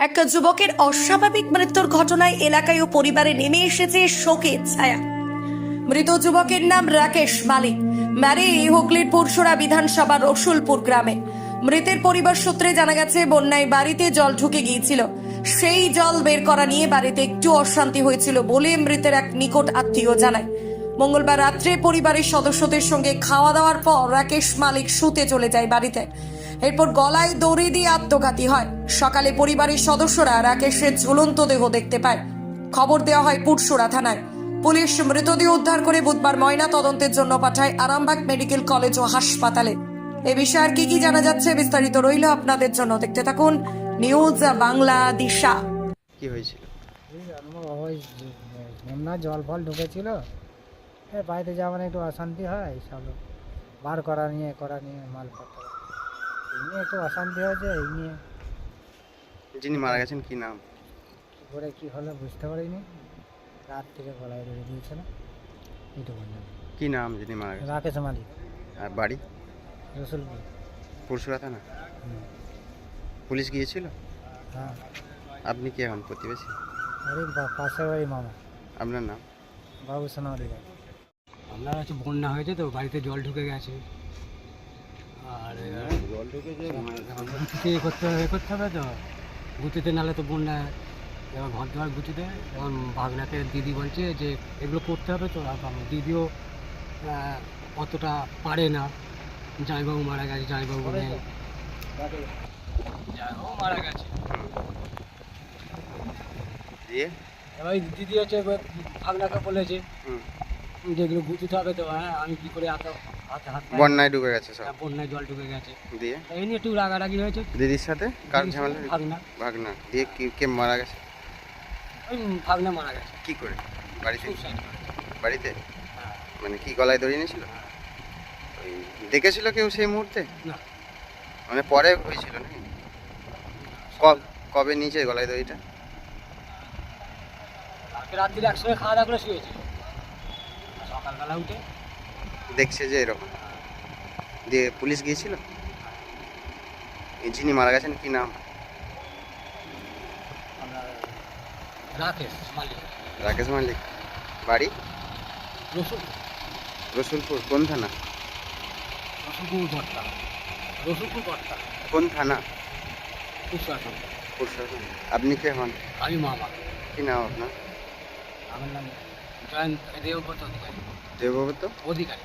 এক যুবকের অস্বাভাবিক মৃত্যুর ঘটনায় এলাকায় ও পরিবারে নেমে এসেছে শোকের ছায়া। মৃত যুবকের নাম রাকেশ মালিক। ম্যারি হুগলির পুরসুরা বিধানসভা রসুলপুর গ্রামে। মৃতের পরিবার সূত্রে জানা গেছে, বন্যায় বাড়িতে জল ঢুকে গিয়েছিল। সেই জল বের করা নিয়ে বাড়িতে একটু অশান্তি হয়েছিল বলে মৃতের এক নিকট আত্মীয় জানায়। মঙ্গলবার রাত্রে পরিবারের সদস্যদের সঙ্গে খাওয়া দাওয়ার পর রাকেশ মালিক শুতে চলে যায় বাড়িতে। এরপর গলায় দড়ি দিয়ে আত্মঘাতী হয়। সকালে পরিবারের সদস্যরা রাকেশের ঝুলন্ত দেহ দেখতে পায়। খবর দেওয়া হয় পুটসুরা থানায়। পুলিশ মৃতদেহ উদ্ধার করে বুধবার ময়না তদন্তের জন্য পাঠায় আরামবাগ মেডিকেল কলেজ ও হাসপাতালে। এ বিষয়ে আর কি কি জানা যাচ্ছে বিস্তারিত রইল আপনাদের জন্য। দেখতে থাকুন নিউজ বাংলা দিশা। কি হয়েছিল? ওই বন্যা জল ফল ঢুকেছিল। বাড়িতে যাওয়ার একটু অশান্তি হয় সব বার করা নিয়ে করা নিয়ে মালপত্র নিয়ে একটু অশান্তি হয়েছে এই নিয়ে। যিনি মারা গেছেন কি নাম? কী করে কী হলো বুঝতে পারিনি। রাত থেকে গলায় ধরে দিয়েছিল এইটুকু জানি। কি নাম যিনি মারা গেছেন? রাকেশ মালিক। আর বাড়ি? রসুলপুর। পরশুরা থানা? হুম। পুলিশ গিয়েছিল? হ্যাঁ। আপনি কি এখন প্রতিবেশী? ওই পা- পাশের বাড়ি মামা। আপনার নাম? বাবু সোনালি আপনার হচ্ছে বন্যা হয়েছে তো বাড়িতে জল ঢুকে গেছে আর জল ঢুকেছে গুটিতে এ করতে হবে এ করতে হবে তো? গুটিতে নালে তো বন্যা এবার ঘর দুয়ার গুটিতে এখন ভাগনাকে দিদি বলছে যে এগুলো করতে হবে তো দিদিও অতটা পারে না। জামাইবাবু মারা গেছে জামাইবাবু নেই। জামাইবাবু মারা গেছে। এবার দিদি হচ্ছে ভাগনাকে বলেছে হুম। যেগুলো গুটিতে হবে তো হ্যাঁ আমি কী করে হাতে হাতে হাত বন্যায় ডুবে গেছে সব। হ্যাঁ, বন্যায় জল ঢুকে গেছে। দিয়ে? এই নিয়ে একটু রাগারাগি হয়েছে। দিদির সাথে? কার ঝামেলা? ভাগনা। ভাগনা। দিয়ে কি কে মারা গেছে? ওই ভাগনা মারা গেছে। কি করে? বাড়িতে। বাড়িতে? হ্যাঁ। মানে কি গলায় দড়িয়ে নিয়েছিল ওই দেখেছিল কেউ সেই মুহূর্তে? না। মানে পরে হয়েছিল নাকি? কবে নিচে গলায় দড়িটা? রাত্রিরে একসঙ্গে খাওয়া দাওয়া করে শুয়েছে। সকালবেলা উঠে দেখছে যে এরকম। দিয়ে পুলিশ গিয়েছিল। যিনি মারা গেছেন কি নাম? রাকেশ মালিক। রাকেশ মালিক। বাড়ি? রসুলপুর। কোন থানা? কোন থানা? আপনি কে হন? আমি মামা কি নাম আপনার? আমার নাম জয়ন্ত দেবব্রত অধিকারী। দেবব্রত? অধিকারী।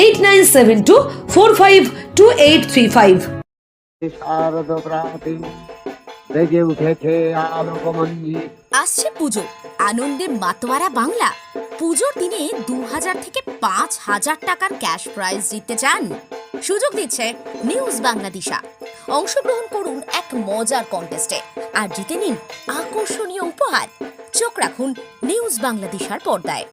eight nine seven two four five two eight three five আসছে পুজো আনন্দে মাতোয়ারা বাংলা। পুজোর দিনে দু হাজার থেকে পাঁচ হাজার টাকার ক্যাশ প্রাইজ জিততে চান। সুযোগ দিচ্ছে নিউজ বাংলাদেশা অংশগ্রহণ করুন এক মজার কন্টেস্টে আর জিতে নিন আকর্ষণীয় উপহার। চোখ রাখুন নিউজ বাংলাদেশার পর্দায়।